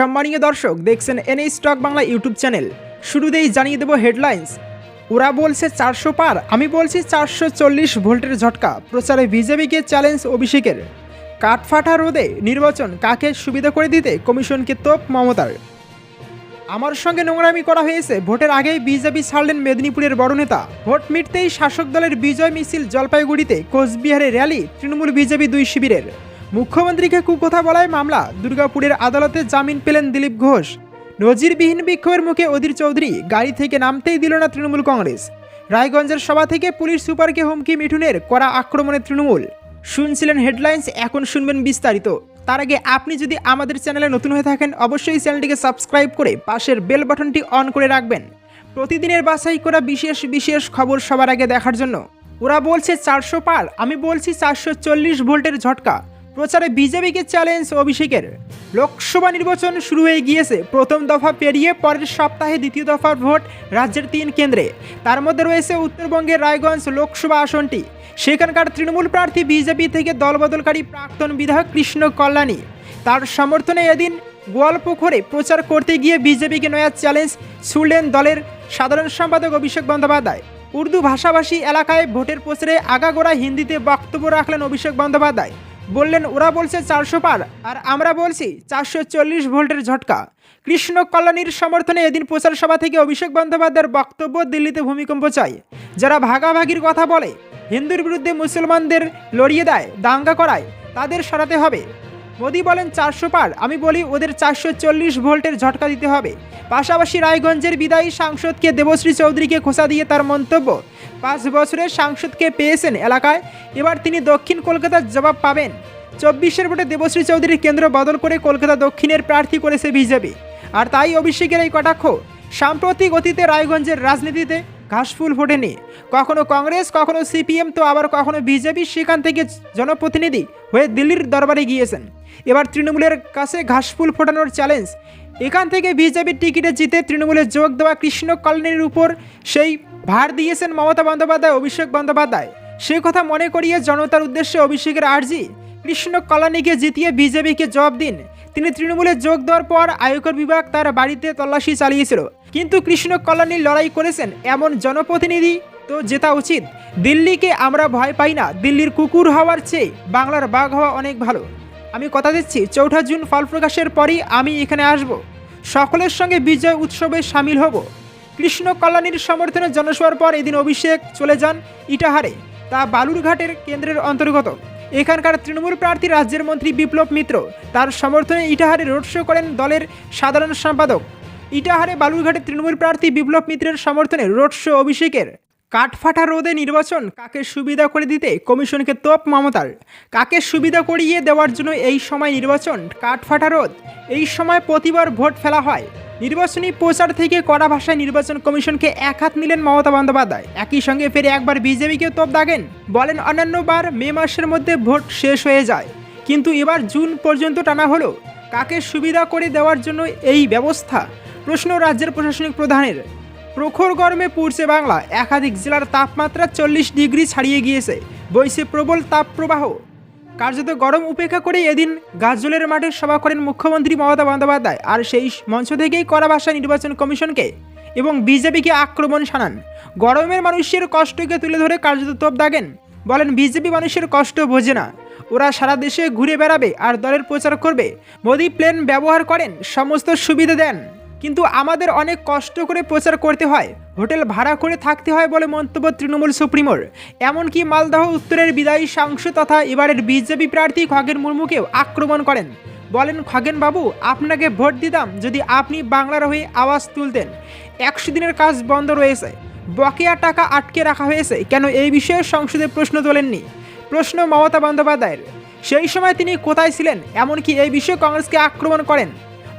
সম্মানীয় দর্শক, দেখছেন NA stock Bangla YouTube channel. শুরুতেই জানিয়ে দেব হেডলাইন্স। ওরা বলছে চারশো পার, আমি বলছি চারশো চল্লিশ ভোল্টের ঝটকা, প্রচারে বিজেপিকে চ্যালেঞ্জ অভিষেকের। কাঠফাটা রোদে নির্বাচন কাকে সুবিধা করে দিতে কমিশনকে তোপ মমতার? আমার সঙ্গে নোংরামি করা হয়েছে, ভোটের আগেই বিজেপি ছাড়লেন মেদিনীপুরের বড় নেতা। ভোট মিটতেই শাসক দলের বিজয় মিছিল জলপাইগুড়িতে কোচবিহারে র্যালি, তৃণমূল বিজেপি দুই শিবিরের। মুখ্যমন্ত্রীকে কুকথা বলায় মামলা। দুর্গাপুরের আদালতে জামিন পেলেন দিলীপ ঘোষ। নজিরবিহীন বিক্ষোভের মুখে অধীর চৌধুরী গাড়ি থেকে নামতেই দিল না তৃণমূল কংগ্রেস। রায়গঞ্জের সভা থেকে পুলিশ সুপারকে হুমকি মিঠুনের করা আক্রমণে তৃণমূল। শুনছিলেন হেডলাইন্স, এখন শুনবেন বিস্তারিত। তার আগে আপনি যদি আমাদের চ্যানেলে নতুন হয়ে থাকেন, অবশ্যই চ্যানেলটিকে সাবস্ক্রাইব করে পাশের বেল বাটনটি অন করে রাখবেন। প্রতিদিনের বাছাই করা বিশেষ বিশেষ খবর সবার আগে দেখার জন্য। ওরা বলছে চারশো পার, আমি বলছি চারশো চল্লিশ ভোল্টের ঝটকা। প্রচারে বিজেপিকে চ্যালেঞ্জ অভিষেকের। লোকসভা নির্বাচন শুরু হয়ে গিয়েছে। প্রথম দফা পেরিয়ে পরের সপ্তাহে দ্বিতীয় দফার ভোট রাজ্যের তিন কেন্দ্রে। তার মধ্যে রয়েছে উত্তরবঙ্গের রায়গঞ্জ লোকসভা আসনটি। সেখানকার তৃণমূল প্রার্থী বিজেপি থেকে দলবদলকারী প্রাক্তন বিধায়ক কৃষ্ণ কল্যাণী। তার সমর্থনে এদিন গোয়ালপুকুরে প্রচার করতে গিয়ে বিজেপিকে নয়া চ্যালেঞ্জ ছুড়লেন দলের সাধারণ সম্পাদক অভিষেক বন্দ্যোপাধ্যায়। উর্দু ভাষাভাষী এলাকায় ভোটের প্রচারে আগাগোড়া হিন্দিতে বক্তব্য রাখলেন অভিষেক বন্দ্যোপাধ্যায়। বললেন, ওরা বলছে চারশো পার, আর আমরা বলছি চারশো চল্লিশ ভোল্টের ঝটকা। কৃষ্ণ কল্যাণীর সমর্থনে এদিন প্রচার সভা থেকে অভিষেক বন্দ্যোপাধ্যায়ের বক্তব্য দিল্লিতে ভূমিকম্প চাই যারা ভাগাভাগির কথা বলে, হিন্দুর বিরুদ্ধে মুসলমানদের লড়িয়ে দেয়, দাঙ্গা করায়, তাদের সরাতে হবে। মোদি বলেন চারশো পার। আমি বলি ওদের চারশো চল্লিশ ভোল্টের ঝটকা দিতে হবে। পাশাপাশি রায়গঞ্জের বিদায়ী সাংসদকে দেবশ্রী চৌধুরীকে খোসা দিয়ে তার মন্তব্য। পাঁচ বছরের সাংসদকে পেয়েছেন এলাকায়। এবার তিনি দক্ষিণ কলকাতার জবাব পাবেন। চব্বিশের ভোটে দেবশ্রী চৌধুরীর কেন্দ্র বদল করে কলকাতা দক্ষিণের প্রার্থী করেছে বিজেপি। আর তাই অভিষেকের এই কটাক্ষ। সাম্প্রতিক অতীতে রায়গঞ্জের রাজনীতিতে ঘাসফুল ফোটেনি। কখনো কংগ্রেস, কখনো সিপিএম, তো আবার কখনো বিজেপি সেখান থেকে জনপ্রতিনিধি হয়ে দিল্লির দরবারে গিয়েছেন। এবার তৃণমূলের কাছে ঘাসফুল ফোটানোর চ্যালেঞ্জ এখান থেকে বিজেপির টিকিটে জিতে তৃণমূলে যোগ দেওয়া কৃষ্ণ কল্যাণীর উপর সেই ভার দিয়েছেন মমতা বন্দ্যোপাধ্যায়, অভিষেক বন্দ্যোপাধ্যায়। সে কথা মনে করিয়ে জনতার উদ্দেশ্যে অভিষেকের আর্জি, কৃষ্ণ কল্যাণীকে জিতিয়ে বিজেপিকে জবাব দিন। তিনি তৃণমূলে যোগ দেওয়ার পর আয়কর বিভাগ তার বাড়িতে তল্লাশি চালিয়েছিল। কিন্তু কৃষ্ণ কল্যাণী লড়াই করেছেন এমন জনপ্রতিনিধি তো জেতা উচিত। দিল্লিকে আমরা ভয় পাই না। দিল্লির কুকুর হওয়ার চেয়ে বাংলার বাঘ হওয়া অনেক ভালো। আমি কথা দিচ্ছি, চৌঠা জুন ফল প্রকাশের পরই আমি এখানে আসব। সকলের সঙ্গে বিজয় উৎসবে সামিল হব। কৃষ্ণ কল্যাণীর সমর্থনে জনসভার পর এদিন অভিষেক চলে যান ইটাহারে, তা বালুরঘাটের কেন্দ্রের অন্তর্গত। এখানকার তৃণমূল প্রার্থী রাজ্যের মন্ত্রী বিপ্লব মিত্র তার সমর্থনে ইটাহারে রোড শো করেন দলের সাধারণ সম্পাদক। ইটাহারে বালুরঘাটে তৃণমূল প্রার্থী বিপ্লব মিত্রের সমর্থনে রোড শো অভিষেকের। কাঠফাটা রোদে নির্বাচন, কাকে সুবিধা করে দিতে কমিশনকে তোপ মমতার? কাকে সুবিধা করিয়ে দেওয়ার জন্য এই সময় নির্বাচন, কাঠফাটা রোদ? এই সময় প্রতিবার ভোট ফেলা হয়। নির্বাচনী প্রচার থেকে কড়া ভাষায় নির্বাচন কমিশনকে এক হাত নিলেন মমতা বন্দ্যোপাধ্যায়। একই সঙ্গে ফেরে একবার বিজেপিকেও তোপ দাগেন। বলেন অন্যান্যবার মে মাসের মধ্যে ভোট শেষ হয়ে যায়। কিন্তু এবার জুন পর্যন্ত টানা হলো। কাকে সুবিধা করে দেওয়ার জন্য এই ব্যবস্থা? প্রশ্ন রাজ্যের প্রশাসনিক প্রধানের। প্রখর গরমে পুড়ছে বাংলা। একাধিক জেলার তাপমাত্রা চল্লিশ ডিগ্রি ছাড়িয়ে গিয়েছে। বইছে প্রবল তাপপ্রবাহ। কার্যত গরম উপেক্ষা করে এদিন গাজলের মাঠে সভা করেন মুখ্যমন্ত্রী মমতা বন্দ্যোপাধ্যায় আর সেই মঞ্চ থেকেই করা ভাষা নির্বাচন কমিশনকে এবং বিজেপিকে আক্রমণ শানান। গরমের মানুষের কষ্টকে তুলে ধরে কার্যত তোপ দাগেন। বলেন, বিজেপি মানুষের কষ্ট বোঝে না। ওরা সারা দেশে ঘুরে বেড়াবে আর দলের প্রচার করবে। মোদি প্লেন ব্যবহার করেন, সমস্ত সুবিধা দেন। কিন্তু আমাদের অনেক কষ্ট করে প্রচার করতে হয়, হোটেল ভাড়া করে থাকতে হয় বলে মন্তব্য তৃণমূল সুপ্রিমোর। এমনকি মালদহ উত্তরের বিদায়ী সাংসদ তথা এবারের বিজেপি প্রার্থী খগেন মুর্মুকেও আক্রমণ করেন। বলেন, খগেন বাবু, আপনাকে ভোট দিতাম যদি আপনি বাংলার হয়ে আওয়াজ তুলতেন। একশো দিনের কাজ বন্ধ রয়েছে। বকেয়া টাকা আটকে রাখা হয়েছে। কেন এই বিষয়ে সংসদে প্রশ্ন তোলেননি? প্রশ্ন মমতা বন্দ্যোপাধ্যায়ের। সেই সময় তিনি কোথায় ছিলেন? এমনকি এই বিষয়ে কংগ্রেসকে আক্রমণ করেন।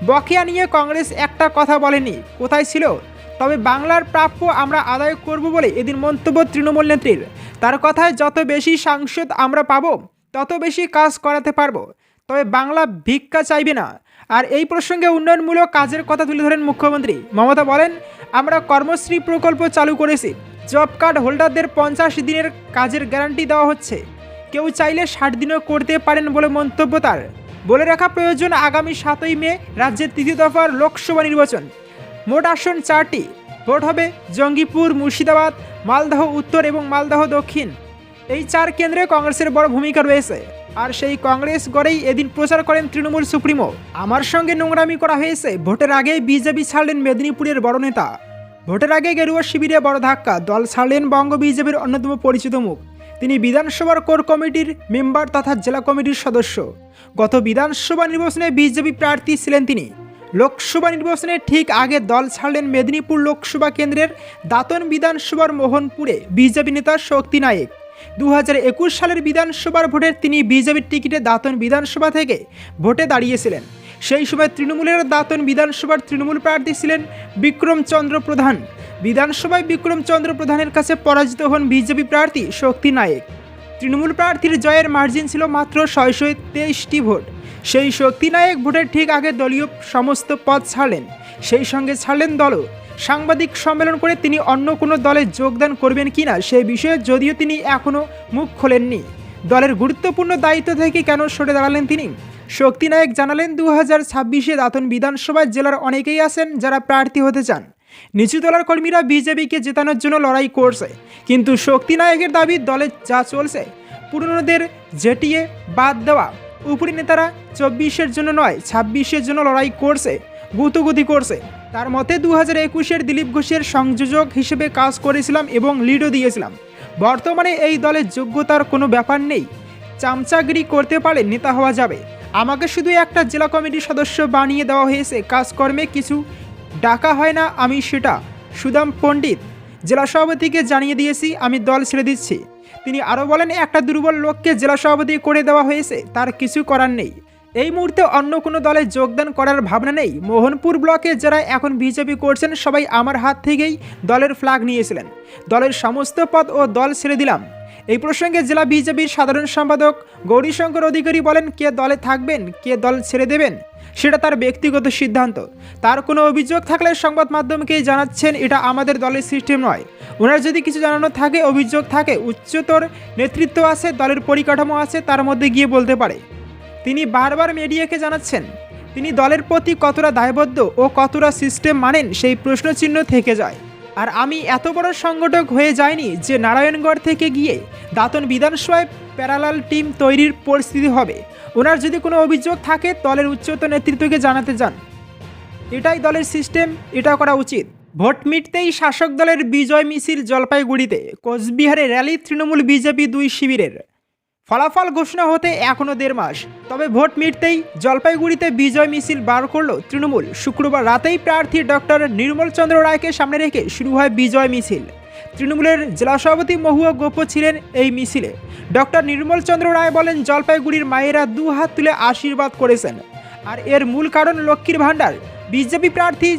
বকেয়া নিয়ে কংগ্রেস একটা কথা বলেনি। কোথায় ছিল? তবে বাংলার প্রাপ্য আমরা আদায় করব বলে এদিন মন্তব্য তৃণমূল নেত্রীর। তার কথায় যত বেশি সাংসদ আমরা পাবো, তত বেশি কাজ করাতে পারব। তবে বাংলা ভিক্ষা চাইবে না। আর এই প্রসঙ্গে উন্নয়নমূলক কাজের কথা তুলে ধরেন মুখ্যমন্ত্রী। মমতা বলেন, আমরা কর্মশ্রী প্রকল্প চালু করেছি। জব কার্ড হোল্ডারদের পঞ্চাশ দিনের কাজের গ্যারান্টি দেওয়া হচ্ছে। কেউ চাইলে ষাট দিনও করতে পারেন বলে মন্তব্য তার। বলে রাখা প্রয়োজন আগামী সাতই মে রাজ্যের তৃতীয় দফার লোকসভা নির্বাচন। মোট আসন চারটি। ভোট হবে জঙ্গিপুর, মুর্শিদাবাদ, মালদহ উত্তর এবং মালদহ দক্ষিণ। এই চার কেন্দ্রে কংগ্রেসের বড় ভূমিকা রয়েছে। আর সেই কংগ্রেস গড়েই এদিন প্রচার করেন তৃণমূল সুপ্রিমো। আমার সঙ্গে নোংরামি করা হয়েছে। ভোটের আগেই বিজেপি ছাড়লেন মেদিনীপুরের বড় নেতা। ভোটের আগে গেরুয়া শিবিরে বড় ধাক্কা। দল ছাড়লেন বঙ্গ বিজেপির অন্যতম পরিচিত মুখ। তিনি বিধানসভার কোর কমিটির মেম্বার তথা জেলা কমিটির সদস্য। গত বিধানসভা নির্বাচনে বিজেপি প্রার্থী ছিলেন তিনি। লোকসভা নির্বাচনে ঠিক আগে দল ছাড়লেন মেদিনীপুর লোকসভা কেন্দ্রের দাতন বিধানসভার মোহনপুরে বিজেপি নেতা শক্তি নায়েক। দু হাজার একুশ সালের বিধানসভার ভোটের তিনি বিজেপির টিকিটে দাতন বিধানসভা থেকে ভোটে দাঁড়িয়েছিলেন। সেই সময় তৃণমূলের দাতন বিধানসভার তৃণমূল প্রার্থী ছিলেন বিক্রমচন্দ্র প্রধান। বিধানসভায় বিক্রম চন্দ্র প্রধানের কাছে পরাজিত হন বিজেপি প্রার্থী শক্তি নায়েক। তৃণমূল প্রার্থীর জয়ের মার্জিন ছিল মাত্র ছয়শো তেইশটি ভোট। সেই শক্তি নায়ক ভোটের ঠিক আগে দলীয় সমস্ত পদ ছাড়লেন। সেই সঙ্গে ছাড়লেন দলও। সাংবাদিক সম্মেলন করে তিনি অন্য কোনো দলে যোগদান করবেন কিনা সেই বিষয়ে যদিও তিনি এখনও মুখ খোলেননি। দলের গুরুত্বপূর্ণ দায়িত্ব থেকে কেন সরে দাঁড়ালেন তিনি? শক্তি নায়ক জানালেন, দু হাজার ছাব্বিশে দাতন বিধানসভায় জেলার অনেকেই আছেন যারা প্রার্থী হতে চান। নিচু দলের কর্মীরা বিজেপিকে জেতানোর জন্য লড়াই করছে, কিন্তু শক্তি নায়কের দাবি দলে যা চলছে, পুরনোদের জেটিয়ে বাদ দেওয়া। উপরি নেতারা চব্বিশের জন্য নয়, ছাব্বিশের জন্য লড়াই করছে, গুতগুতি করছে। তার মতে দু হাজার একুশের দিলীপ ঘোষের সংযোজক হিসেবে কাজ করেছিলাম এবং লিডও দিয়েছিলাম। বর্তমানে এই দলের যোগ্যতার কোনো ব্যাপার নেই। চামচাগিরি করতে পারলে নেতা হওয়া যাবে। আমাকে শুধু একটা জেলা কমিটির সদস্য বানিয়ে দেওয়া হয়েছে। কাজকর্মে কিছু ডাকা হয় না আমি সেটা। সুদাম পণ্ডিত, জেলা সভাপতিকে জানিয়ে দিয়েছি, আমি দল ছেড়ে দিচ্ছি। তিনি আরও বলেন, একটা দুর্বল লোককে জেলা সভাপতি করে দেওয়া হয়েছে, তার কিছু করার নেই। এই মুহূর্তে অন্য কোনো দলে যোগদান করার ভাবনা নেই। মোহনপুর ব্লকে যারা এখন বিজেপি করছেন, সবাই আমার হাত থেকেই দলের ফ্ল্যাগ নিয়েছিলেন। দলের সমস্ত পদ ও দল ছেড়ে দিলাম। এই প্রসঙ্গে জেলা বিজেপির সাধারণ সম্পাদক গৌরীশঙ্কর অধিকারী বলেন, কে দলে থাকবেন, কে দল ছেড়ে দেবেন, সেটা তার ব্যক্তিগত সিদ্ধান্ত। তার কোনো অভিযোগ থাকলে সংবাদ মাধ্যমকেই জানাচ্ছেন, এটা আমাদের দলের সিস্টেম নয়। ওনার যদি কিছু জানানো থাকে, অভিযোগ থাকে, উচ্চতর নেতৃত্ব আছে, দলের পরিকাঠামো আছে, তার মধ্যে গিয়ে বলতে পারে। তিনি বারবার মিডিয়াকে জানাচ্ছেন, তিনি দলের প্রতি কতটা দায়বদ্ধ ও কতটা সিস্টেম মানেন, সেই প্রশ্নচিহ্ন থেকে যায়। আর আমি এত বড় সংগঠক হয়ে যায়নি যে নারায়ণগড় থেকে গিয়ে দাতন বিধানসভায় প্যারালাল টিম তৈরির পরিস্থিতি হবে। ওনার যদি কোনো অভিযোগ থাকে, দলের উচ্চতর নেতৃত্বকে জানাতে যান। এটাই দলের সিস্টেম এটা করা উচিত। ভোট মিটতেই শাসক দলের বিজয় মিছিল জলপাইগুড়িতে। কোচবিহারে র্যালি তৃণমূল বিজেপি দুই শিবিরের। ফলাফল ঘোষণা হতে এখনও দেড় মাস। তবে ভোট মিটতেই জলপাইগুড়িতে বিজয় মিছিল বার করল তৃণমূল। শুক্রবার রাতেই প্রার্থী ডক্টর নির্মল চন্দ্র রায়কে সামনে রেখে শুরু হয় বিজয় মিছিল। তৃণমূলের জেলা সভাপতি মহুয়া গোপ ছিলেন এই মিছিলে। ডক্টর নির্মল চন্দ্র রায় বলেন, জলপাইগুড়ির মায়েরা দু হাত তুলে আশীর্বাদ করেছেন। আর এর মূল কারণ লক্ষ্মীর ভাণ্ডার। বিজেপি প্রার্থী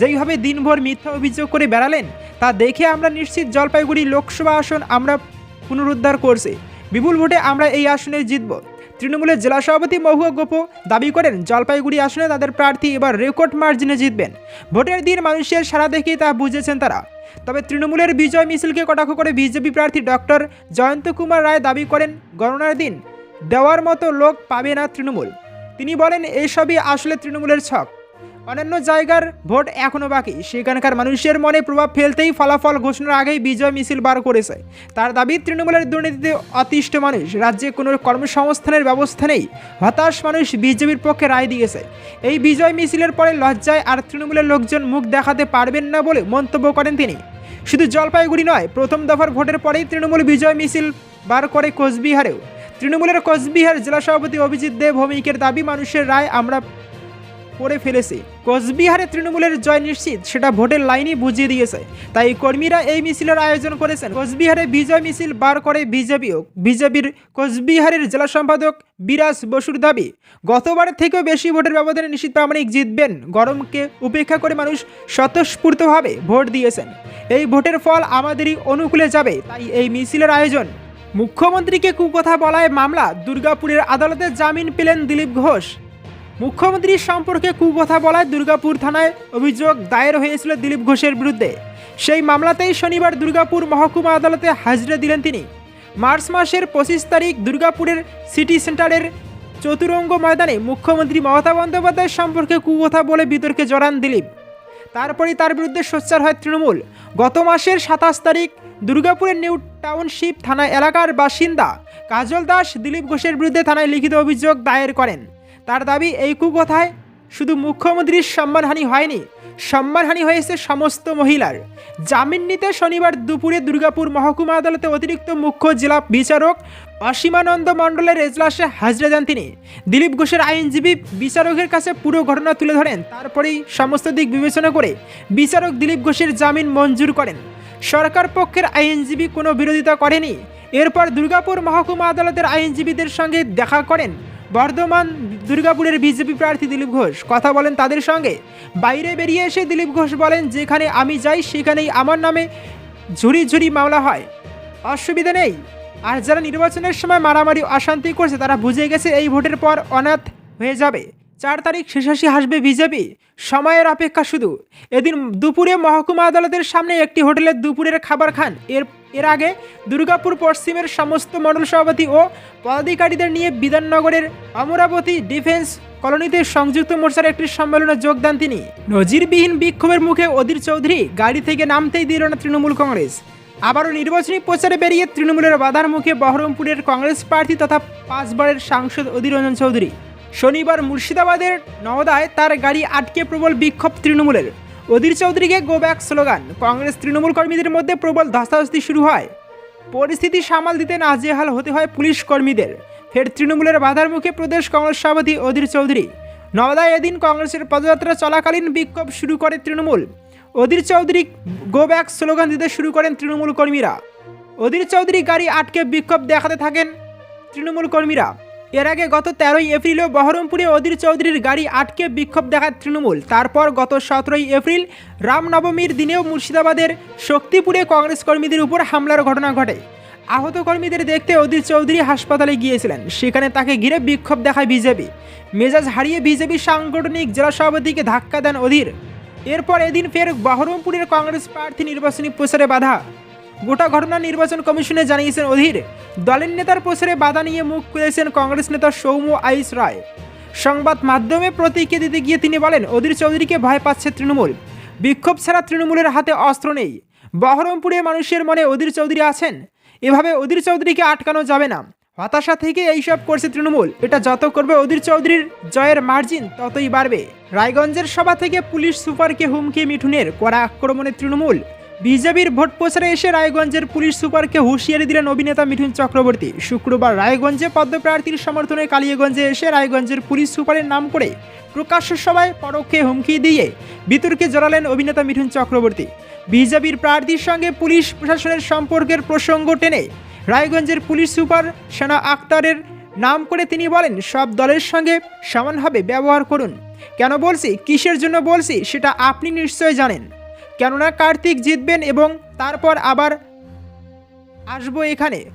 যেইভাবে দিনভর মিথ্যা অভিযোগ করে বেড়ালেন, তা দেখে আমরা নিশ্চিত জলপাইগুড়ি লোকসভা আসন আমরা পুনরুদ্ধার করছি। বিপুল ভোটে আমরা এই আসনে জিতব। তৃণমূলের জেলা সভাপতি মহুয়া গোপ দাবি করেন, জলপাইগুড়ি আসনে তাদের প্রার্থী এবার রেকর্ড মার্জিনে জিতবেন। ভোটের দিন মানুষের সারা দেখেই তা বুঝেছেন তারা। তবে তৃণমূলের বিজয় মিছিলকে কটাক্ষ করে বিজেপি প্রার্থী ডক্টর জয়ন্ত কুমার রায় দাবি করেন, গণনার দিন দেওয়ার মতো লোক পাবে না তৃণমূল। তিনি বলেন, এসবই আসলে তৃণমূলের ছক। অন্যান্য জায়গার ভোট এখনও বাকি। সেখানকার মানুষের মনে প্রভাব ফেলতেই ফলাফল ঘোষণার আগেই বিজয় মিছিল বার করেছে। তার দাবি, তৃণমূলের দুর্নীতিতে অতিষ্ঠ মানুষ, রাজ্যে কোনো কর্মসংস্থানের ব্যবস্থা নেই। হতাশ মানুষ বিজেপির পক্ষে রায় দিয়েছে। এই বিজয় মিছিলের পরে লজ্জায় আর তৃণমূলের লোকজন মুখ দেখাতে পারবেন না বলে মন্তব্য করেন তিনি। শুধু জলপাইগুড়ি নয়, প্রথম দফার ভোটের পরেই তৃণমূল বিজয় মিছিল বার করে কোচবিহারেও। তৃণমূলের কোচবিহার জেলা সভাপতি অভিজিৎ দেব ভৌমিকের দাবি, মানুষের রায় আমরা করে ফেলেছে। কোচবিহারে তৃণমূলের জয় নিশ্চিত, সেটা ভোটের লাইনই বুঝিয়ে দিয়েছে। তাই কর্মীরা এই মিছিলের আয়োজন করেছেন। কোচবিহারে বিজয় মিছিল বার করে বিজেপিও। বিজেপির কোচবিহারের জেলা সম্পাদক বিরাজ বসুর দাবি গতবারের থেকেও বেশি ভোটের ব্যবধানে নিশ্চিত প্রামাণিক জিতবেন। গরমকে উপেক্ষা করে মানুষ স্বতঃস্ফূর্তভাবে ভোট দিয়েছেন। এই ভোটের ফল আমাদেরই অনুকূলে যাবে, তাই এই মিছিলের আয়োজন। মুখ্যমন্ত্রীকে কুকথা বলায় মামলা, দুর্গাপুরের আদালতে জামিন পেলেন দিলীপ ঘোষ। মুখ্যমন্ত্রীর সম্পর্কে কুকথা বলায় দুর্গাপুর থানায় অভিযোগ দায়ের হয়েছিল দিলীপ ঘোষের বিরুদ্ধে। সেই মামলাতেই শনিবার দুর্গাপুর মহকুমা আদালতে হাজিরা দিলেন তিনি। মার্চ মাসের পঁচিশ তারিখ দুর্গাপুরের সিটি সেন্টারের চতুরঙ্গ ময়দানে মুখ্যমন্ত্রী মমতা বন্দ্যোপাধ্যায় সম্পর্কে কুকথা বলে বিতর্কে জড়ান দিলীপ। তারপরেই তার বিরুদ্ধে সোচ্চার হয় তৃণমূল। গত মাসের সাতাশ তারিখ দুর্গাপুরের নিউ টাউনশিপ থানা এলাকার বাসিন্দা কাজল দাস দিলীপ ঘোষের বিরুদ্ধে থানায় লিখিত অভিযোগ দায়ের করেন। তার দাবি এই কুকথায় শুধু মুখ্যমন্ত্রীর সম্মানহানি হয়নি, সম্মানহানি হয়েছে সমস্ত মহিলার। জামিন নিতে শনিবার দুপুরে দুর্গাপুর মহকুমা আদালতে অতিরিক্ত মুখ্য জেলা বিচারক অসীমানন্দ মণ্ডলের এজলাসে হাজরা যান তিনি। দিলীপ ঘোষের আইনজীবী বিচারকের কাছে পুরো ঘটনা তুলে ধরেন, তারপরেই সমস্ত দিক বিবেচনা করে বিচারক দিলীপ ঘোষের জামিন মঞ্জুর করেন। সরকার পক্ষের আইনজীবী কোনো বিরোধিতা করেনি। এরপর দুর্গাপুর মহকুমা আদালতের আইনজীবীদের সঙ্গে দেখা করেন বর্ধমান দুর্গাপুরের বিজেপি প্রার্থী দিলীপ ঘোষ। কথা বলেন তাদের সঙ্গে। বাইরে বেরিয়ে এসে দিলীপ ঘোষ বলেন, যেখানে আমি যাই, সেখানেই আমার নামে ঝুড়ি ঝুড়ি মামলা হয়। অসুবিধা নেই। আর যারা নির্বাচনের সময় মারামারি, অশান্তি করছে, তারা বুঝে গেছে এই ভোটের পর অনাথ হয়ে যাবে। চার তারিখ শেষাশি হাসবে বিজেপি। সময়ের অপেক্ষা শুধু। এদিন দুপুরে মহকুমা আদালতের সামনে একটি হোটেলে দুপুরের খাবার খান। এর এর আগে দুর্গাপুর পশ্চিমের সমস্ত মণ্ডল সভাপতি ও পদাধিকারীদের নিয়ে বিধাননগরের অমরাবতী ডিফেন্স কলোনিতে সংযুক্ত মোর্চার একটি সম্মেলনে যোগ দেন তিনি। নজিরবিহীন বিক্ষোভের মুখে অধীর চৌধুরী গাড়ি থেকে নামতেই দিল না তৃণমূল কংগ্রেস। আবারও নির্বাচনী প্রচারে বেরিয়ে তৃণমূলের বাধার মুখে বহরমপুরের কংগ্রেস প্রার্থী তথা পাঁচবারের সাংসদ অধীর রঞ্জন চৌধুরী। শনিবার মুর্শিদাবাদের নওদায় তার গাড়ি আটকে প্রবল বিক্ষোভ তৃণমূলের। অধীর চৌধুরীকে go back slogan Congress Trinamool কর্মীদের মধ্যে প্রবল ধস্তাধস্তি শুরু হয়। পরিস্থিতি সামাল দিতে নাজেহাল হতে হয় পুলিশ কর্মীদের। ফের তৃণমূলের বাধার মুখে প্রদেশ কংগ্রেস সভাপতি অধীর চৌধুরী। নওদায় এদিন কংগ্রেসের পদযাত্রা চলাকালীন বিক্ষোভ শুরু করে Trinamool. Adhir Chowdhury go back slogan দিতে শুরু করেন তৃণমূল কর্মীরা। অধীর চৌধুরী গাড়ি আটকে বিক্ষোভ দেখাতে থাকেন তৃণমূল কর্মীরা। এর আগে গত তেরোই এপ্রিলেও বহরমপুরে অধীর চৌধুরীর গাড়ি আটকে বিক্ষোভ দেখায় তৃণমূল। তারপর গত সতেরোই এপ্রিল রামনবমীর দিনেও মুর্শিদাবাদের শক্তিপুরে কংগ্রেস কর্মীদের উপর হামলার ঘটনা ঘটে। আহত কর্মীদের দেখতে অধীর চৌধুরী হাসপাতালে গিয়েছিলেন। সেখানে তাকে ঘিরে বিক্ষোভ দেখায় বিজেপি। মেজাজ হারিয়ে বিজেপি সাংগঠনিক জেলা সভাপতিকে ধাক্কা দেন অধীর। এরপর এদিন ফের বহরমপুরের কংগ্রেস প্রার্থী নির্বাচনী প্রচারে বাধা। গোটা ঘটনা নির্বাচন কমিশনে জানিয়েছেন অধীর। দলের নেতার প্রচারে বাধা নিয়ে মুখ খুলেছেন কংগ্রেস নেতা সৌম্য আইস রায়। সংবাদ মাধ্যমে প্রতিক্রিয়া দিতে গিয়ে তিনি বলেন, অধীর চৌধুরীকে ভয় পাচ্ছে তৃণমূল। বিক্ষোভ ছাড়া তৃণমূলের হাতে অস্ত্র নেই। বহরমপুরে মানুষের মনে অধীর চৌধুরী আছেন। এভাবে অধীর চৌধুরীকে আটকানো যাবে না। হতাশা থেকে এইসব করছে তৃণমূল। এটা যত করবে অধীর চৌধুরীর জয়ের মার্জিন, ততই বাড়বে। রায়গঞ্জের সভা থেকে পুলিশ সুপারকে হুমকি, মিঠুনের কড়া আক্রমণে তৃণমূল। বিজেপির ভোট প্রচারে এসে রায়গঞ্জের পুলিশ সুপারকে হুঁশিয়ারি দিলেন অভিনেতা মিঠুন চক্রবর্তী। শুক্রবার রায়গঞ্জে পদ্মপ্রার্থীর সমর্থনে কালিয়াগঞ্জে এসে রায়গঞ্জের পুলিশ সুপারের নাম করে প্রকাশ্য সভায় পরোক্ষে হুমকি দিয়ে বিতর্কে জড়ালেন অভিনেতা মিঠুন চক্রবর্তী। বিজেপির প্রার্থীর সঙ্গে পুলিশ প্রশাসনের সম্পর্কের প্রসঙ্গ টেনে রায়গঞ্জের পুলিশ সুপার সেনা আক্তারের নাম করে তিনি বলেন, সব দলের সঙ্গে সমানভাবে ব্যবহার করুন। কেন বলছি? কিসের জন্য বলছি? সেটা আপনি নিশ্চয় জানেন। কেননা কার্তিক জিতবেন এবং তারপর আবার আসব এখানে।